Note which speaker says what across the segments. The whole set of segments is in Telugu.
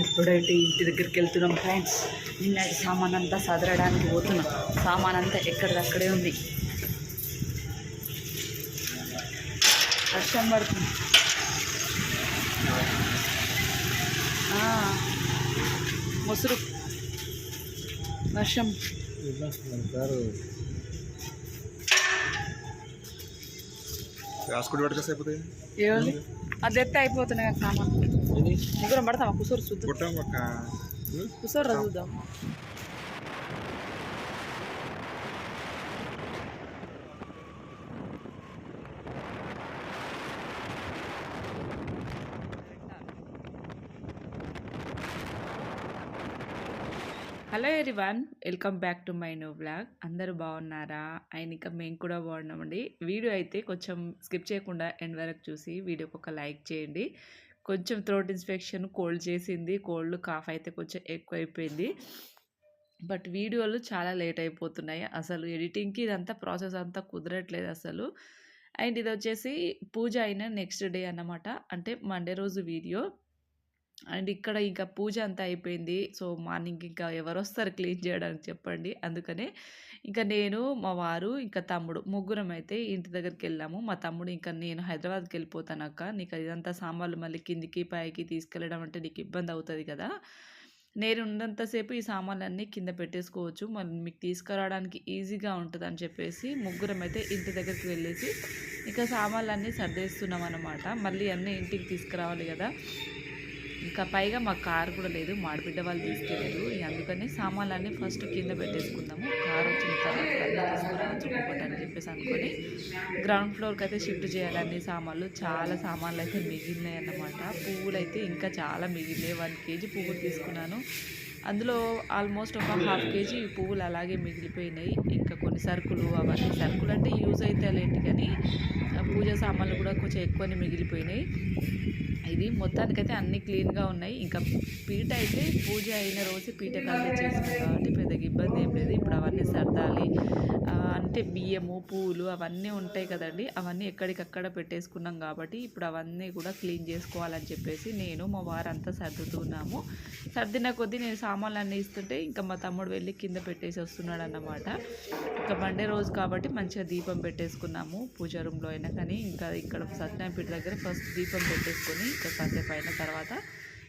Speaker 1: ఇప్పుడైతే ఇంటి దగ్గరికి వెళ్తున్నాం ఫ్రెండ్స్. నిన్నటి సామాన్ అంతా సదరడానికి పోతున్నాం. సామాన్ అంతా ఎక్కడిదక్కడే ఉంది. వర్షం పడుతుంది. ముసురు. వర్షం. అది ఎత్తే అయిపోతున్నాయి కదా సామాన్. ముగ్గురం పడతామా కుసూరు చూద్దాం. కుసూరు చూద్దాం. Hello everyone welcome back to my new blog అందరూ బాగున్నారా? అండ్ ఇంకా మేము కూడా బాగున్నామండి. వీడియో అయితే కొంచెం స్కిప్ చేయకుండా ఎండ్ వరకు చూసి వీడియోకి ఒక లైక్ చేయండి. కొంచెం థ్రోట్ ఇన్ఫెక్షన్ కోల్డ్ చేసింది కోల్డ్ కాఫ్ అయితే కొంచెం ఎక్కువైపోయింది. బట్ వీడియోలు చాలా లేట్ అయిపోతున్నాయి. అసలు ఎడిటింగ్కి ఇదంతా ప్రాసెస్ అంతా కుదరట్లేదు అసలు. అండ్ ఇది వచ్చేసి పూజ అయిన నెక్స్ట్ డే అన్నమాట. అంటే మండే రోజు వీడియో. అండ్ ఇక్కడ ఇంకా పూజ అంతా అయిపోయింది. సో మార్నింగ్ ఇంకా ఎవరు వస్తారు క్లీన్ చేయడానికి చెప్పండి. అందుకనే ఇంకా నేను మా వారు ఇంకా తమ్ముడు ముగ్గురం అయితే ఇంటి దగ్గరికి వెళ్ళాము. మా తమ్ముడు ఇంకా నేను హైదరాబాద్కి వెళ్ళిపోతాను అక్క. నీకు ఇదంతా సామాన్లు మళ్ళీ కిందికి పైకి తీసుకెళ్ళడం అంటే నీకు ఇబ్బంది అవుతుంది కదా. నేను ఉన్నంతసేపు ఈ సామాన్లన్నీ కింద పెట్టేసుకోవచ్చు. మళ్ళీ మీకు తీసుకురావడానికి ఈజీగా ఉంటుంది అని చెప్పేసి ముగ్గురం అయితే ఇంటి దగ్గరికి వెళ్ళేసి ఇంకా సామాన్లన్నీ సర్దేస్తున్నాం అనమాట మళ్ళీ అన్నీ ఇంటికి తీసుకురావాలి కదా. ఇంకా పైగా మా కార్ కూడా లేదు మాడిబిడ్డ వాళ్ళు తీసుకెళ్ళారు. అందుకనే అందుకని సామాన్లన్నీ ఫస్ట్ కింద పెట్టేసుకుందాము. కార్ వచ్చిన తర్వాత అన్నీ అని చెప్పేసి అనుకొని గ్రౌండ్ ఫ్లోర్కి అయితే షిఫ్ట్ చేయాలన్నీ సామాన్లు. చాలా సామాన్లు అయితే మిగిలినాయి అన్నమాట. పువ్వులు అయితే ఇంకా చాలా మిగిలినాయి. వన్ కేజీ పువ్వులు తీసుకున్నాను. అందులో ఆల్మోస్ట్ ఒక హాఫ్ కేజీ పువ్వులు అలాగే మిగిలిపోయినాయి. ఇంకా కొన్ని సరుకులు అవన్నీ సరుకులు అంటే యూజ్ అయితే లేంటి కానీ సామాన్లు కూడా కొంచెం ఎక్కువనే మిగిలిపోయినాయి. ఇది మొత్తానికైతే అన్ని క్లీన్గా ఉన్నాయి. ఇంకా పీట అయితే పూజ అయిన రోజు పీట కలిసి చేసింది కాబట్టి పెద్దగా ఇబ్బంది ఏం లేదు. ఇప్పుడు అవన్నీ సర్దాలి. అంటే బియ్యము పూలు అవన్నీ ఉంటాయి కదండి. అవన్నీ ఎక్కడికక్కడ పెట్టేసుకున్నాం కాబట్టి ఇప్పుడు అవన్నీ కూడా క్లీన్ చేసుకోవాలని చెప్పేసి నేను మా వారంతా సర్దుతున్నాము. సర్దిన కొద్దీ నేను సామాన్లు అన్నీ ఇస్తుంటే ఇంకా మా తమ్ముడు వెళ్ళి కింద పెట్టేసి వస్తున్నాడు అన్నమాట ఇంకా మండే రోజు కాబట్టి మంచిగా దీపం పెట్టేసుకున్నాము. పూజ రూమ్లో అయినా కానీ ఇంకా ఇక్కడ సత్యనారాయణపేట దగ్గర ఫస్ట్ దీపం పెట్టేసుకొని ఇంకా కాసేపు అయిన తర్వాత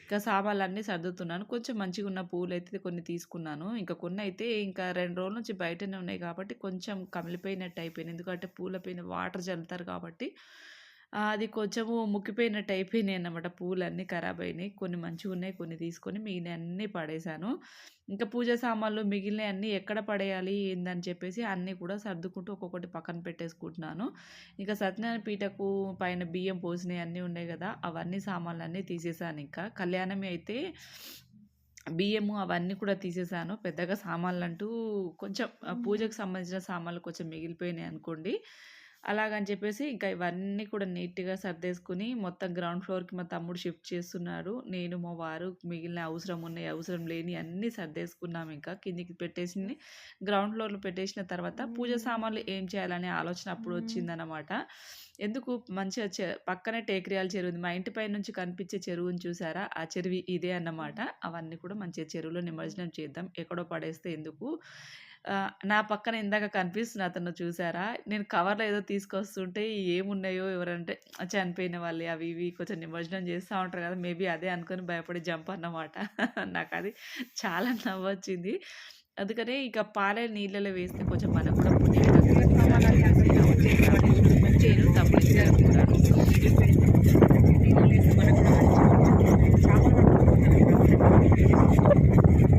Speaker 1: ఇంకా సామాన్లు అన్నీ సర్దుతున్నాను. కొంచెం మంచిగా ఉన్న పూలు అయితే కొన్ని తీసుకున్నాను. ఇంకా కొన్ని అయితే ఇంకా రెండు రోజుల నుంచి బయటనే ఉన్నాయి కాబట్టి కొంచెం కమిలిపోయినట్టు అయిపోయింది. ఎందుకంటే పూల పైన వాటర్ చల్లుతారు కాబట్టి అది కొంచెము ముక్కిపోయినట్టు అయిపోయినాయి అన్నమాట. పూలన్నీ ఖరాబ్ అయినాయి. కొన్ని మంచిగా ఉన్నాయి కొన్ని తీసుకొని మిగిలిన అన్నీ పడేశాను ఇంకా పూజ సామాన్లు మిగిలిన అన్నీ ఎక్కడ పడేయాలి ఏందని చెప్పేసి అన్నీ కూడా సర్దుకుంటూ ఒక్కొక్కటి పక్కన పెట్టేసుకుంటున్నాను. ఇంకా సత్యనారాయణ పీటకు పైన బియ్యం పోసినవి అన్నీ ఉన్నాయి కదా అవన్నీ సామాన్లు అన్నీ తీసేసాను ఇంకా. కళ్యాణమి అయితే బియ్యము అవన్నీ కూడా తీసేసాను. పెద్దగా సామాన్లు అంటూ కొంచెం పూజకు సంబంధించిన సామాన్లు కొంచెం మిగిలిపోయినాయి అనుకోండి. అలాగని చెప్పేసి ఇంకా ఇవన్నీ కూడా నీట్గా సర్దేసుకుని మొత్తం గ్రౌండ్ ఫ్లోర్కి మా తమ్ముడు షిఫ్ట్ చేస్తున్నాడు. నేను మా వారు మిగిలిన అవసరం ఉన్నాయి అవసరం లేని అన్నీ సర్దేసుకున్నాం ఇంకా. కిందికి పెట్టేసి గ్రౌండ్ ఫ్లోర్లో పెట్టేసిన తర్వాత పూజ సామాన్లు ఏం చేయాలనే ఆలోచన అప్పుడు వచ్చిందనమాట ఎందుకు మంచిగా చె పక్కనే టేకరియాల చెరువు ఉంది. మా ఇంటి పై నుంచి కనిపించే చెరువుని చూసారా? ఆ చెరువు ఇదే అన్నమాట. అవన్నీ కూడా మంచిగా చెరువులో నిమజ్జనం చేద్దాం. ఎక్కడో పడేస్తే ఎందుకు? నా పక్కన ఇందాక కనిపిస్తుంది అతను చూసారా? నేను కవర్లో ఏదో తీసుకొస్తుంటే ఏమున్నాయో ఎవరంటే చనిపోయిన వాళ్ళు. అవి ఇవి కొంచెం నిమజ్జనం చేస్తూ ఉంటారు కదా మేబీ అదే అనుకొని భయపడి జంప్ అన్నమాట. నాకు అది చాలా నవ్వొచ్చింది. అందుకనే ఇక పాలే నీళ్ళలో వేస్తే కొంచెం మనకు కూడా చేయను తప్పుడు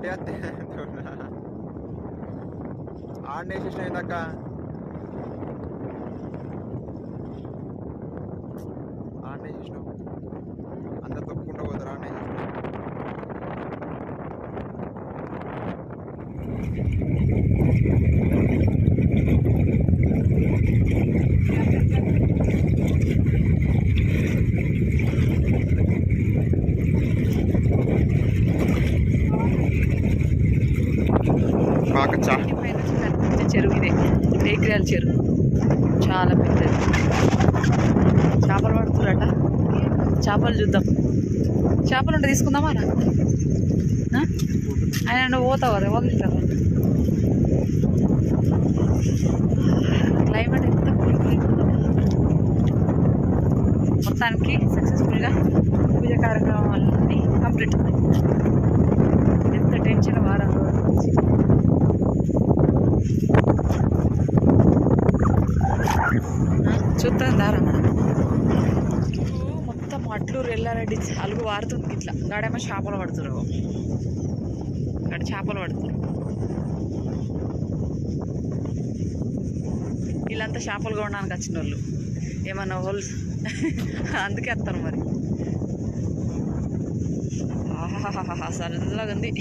Speaker 2: ఇటే వస్తే ఆడనే వేసేసిన ఇందాక కాకచ్చా
Speaker 3: చెరువు ఇదే. టేకిరాల చెరువు. చాలా పెద్దది. చేపలు పడుతురట చేపలు చూద్దాం. చేపలు ఉంటే తీసుకుందామా రా ఆయన నువ్వు పోతావు కదా వదిలిస్తావు క్లైమేట్ ఎంత మొత్తానికి సక్సెస్ఫుల్గా పూజ కార్యక్రమాలన్నీ కంప్లీట్ ఎంత టెన్షన్ వారం రోజుల నుంచి మొత్తం దారా మొత్తం అట్లూరు రెల్లారెడ్డి అలుగు వారుతుంది ఇట్లా. గాడేమో చేపలు పడుతురు గాడ చేపలు పడుతురు వీళ్ళంతా చేపలు కొనడానికి వచ్చిన వాళ్ళు ఏమన్నా హోల్స్? అందుకే వస్తారు మరి. ఆహాహాహా చల్లగా ఉంది.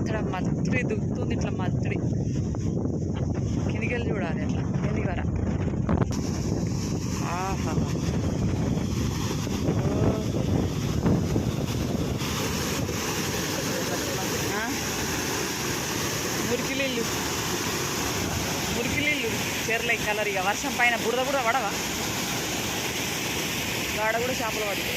Speaker 3: ఇక్కడ మత్తుడి దుక్కుతుంది ఇట్లా మత్తుడి. కిందికెళ్ళి చూడాలి అట్లా. ఆహా. మురికిలీళ్ళు మురికిలీళ్ళు చీరల కలర్ ఇక. వర్షం పైన బురద కూడా పడవా? గాడ కూడా చేపలు పడుతుంది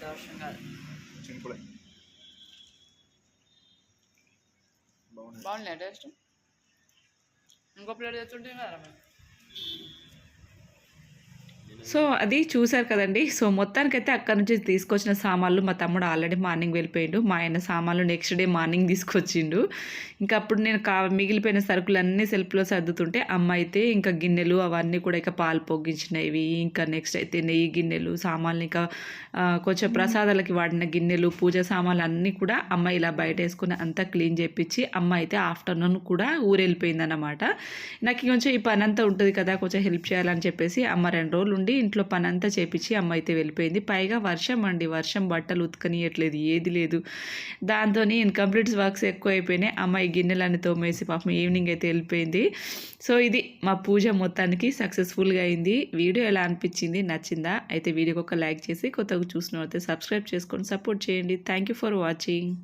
Speaker 3: కాదు
Speaker 2: సింపుల్ బాగున్నాయి.
Speaker 3: టేస్ట్. ఇంకో ప్లేట్ తెచ్చుంటే కదా సో అది చూశారు కదండి. సో మొత్తానికైతే అక్కడ నుంచి తీసుకొచ్చిన సామాన్లు మా తమ్ముడు ఆల్రెడీ మార్నింగ్ వెళ్ళిపోయిండు. మా ఆయన సామాన్లు నెక్స్ట్ డే మార్నింగ్ తీసుకొచ్చిండు. ఇంకా అప్పుడు నేను కా మిగిలిపోయిన సరుకులు అన్నీ సెల్ఫ్లో సర్దుతుంటే అమ్మ అయితే ఇంకా గిన్నెలు అవన్నీ కూడా ఇక పాలు పొగ్గించినవి ఇంకా నెక్స్ట్ అయితే నెయ్యి గిన్నెలు సామాన్లు ఇంకా కొంచెం ప్రసాదాలకి వాడిన గిన్నెలు పూజ సామాన్లు అన్నీ కూడా అమ్మ ఇలా బయట వేసుకుని అంతా క్లీన్ చేపించి అమ్మ అయితే ఆఫ్టర్నూన్ కూడా ఊరెళ్ళిపోయిందన్నమాట. నాకు కొంచెం ఈ పని అంతా ఉంటుంది కదా కొంచెం హెల్ప్ చేయాలని చెప్పేసి అమ్మ రెండు రోజులు ఉండి ఇంట్లో పని అంతా చేపించి అమ్మ అయితే వెళ్ళిపోయింది. పైగా వర్షం అండి. వర్షం బట్టలు ఉతకనియట్లేదు. ఏది లేదు. దాంతో ఇన్కంప్లీట్ వర్క్స్ ఎక్కువ అయిపోయినాయి అమ్మాయి గిన్నెలన్నీ తోమేసి పాపం ఈవినింగ్ అయితే వెళ్ళిపోయింది. సో ఇది మా పూజ మొత్తానికి సక్సెస్ఫుల్గా అయింది. వీడియో ఎలా అనిపించింది? నచ్చిందా? అయితే వీడియోకి ఒక లైక్ చేసి కొత్తగా చూసిన అయితే సబ్స్క్రైబ్ చేసుకొని సపోర్ట్ చేయండి. Thank you for watching.